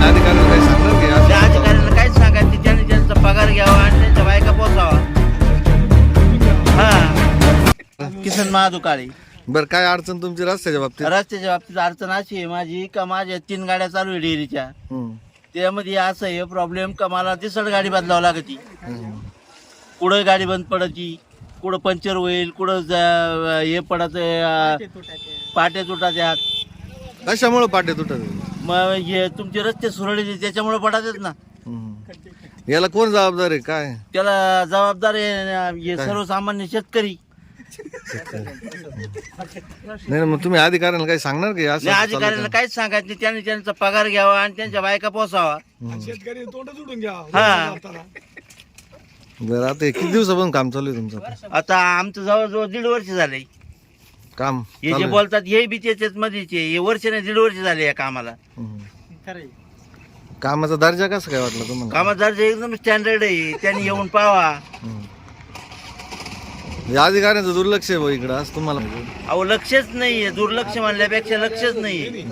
अधिकाऱ्यांना काही सांगणार की असं- त्या अधिकाऱ्यांना काहीच सांगायचं त्यांनी त्यांचा पगार घ्यावा आणि त्यांच्या बायका पोचावा. हा. किसन महादुकाळे. बरं काय अडचण तुमची रस्त्याच्या बाबतीत? रस्त्याच्या बाबतीत अडचण अशी आहे माझी का माझ्या तीन गाड्या चालू आहे डेअरीच्या. हम्म, त्यामध्ये असं आहे प्रॉब्लेम का मला तिसड गाडी बदलावं लागती. हम्म. कुठं गाडी बंद पडती कुठं पंक्चर होईल कुठं ज- हे पडत पाट्या तुटात्यात कशामुळे पाटे तुटत? मग हे तुमचे रस्ते सुरळीत त्याच्यामुळे पडतात ना. हम्म. याला कोण जबाबदार आहे? काय? त्याला जबाबदार आहे हे सर्वसामान्य शेतकरी. नाही मग तुम्ही अधिकाऱ्यांना काही सांगणार की असं अधिकाऱ्यांना? काहीच सांगायचं नाही. त्यांनी त्यांचा पगार घ्यावा आणि त्यांच्या बायका पोसावा. शेतकरी तोंड जोडून घ्या हा. बरं आता हे किती दिवसापासून काम चालू आहे तुमचं? आता? आता आमचं जवळजवळ दीड वर्ष झालंय. काम हे चालू जे आहे? बोलतात हे बी त्याच्यात मध्येच आहे. हे वर्ष नाही दीड वर्ष झाले या कामाला हम्म. कामाचा दर्जा कसा काय वाटला तुम्हाला कामाचा दर्जा एकदम स्टँडर्ड आहे त्यांनी येऊन पावा हम्म. हे अधिकाऱ्यांचं दुर्लक्ष आहे भाऊ इकडं असं तुम्हाला अहो लक्षच नाहीये दुर्लक्ष म्हणल्यापेक्षा लक्षच नाहीये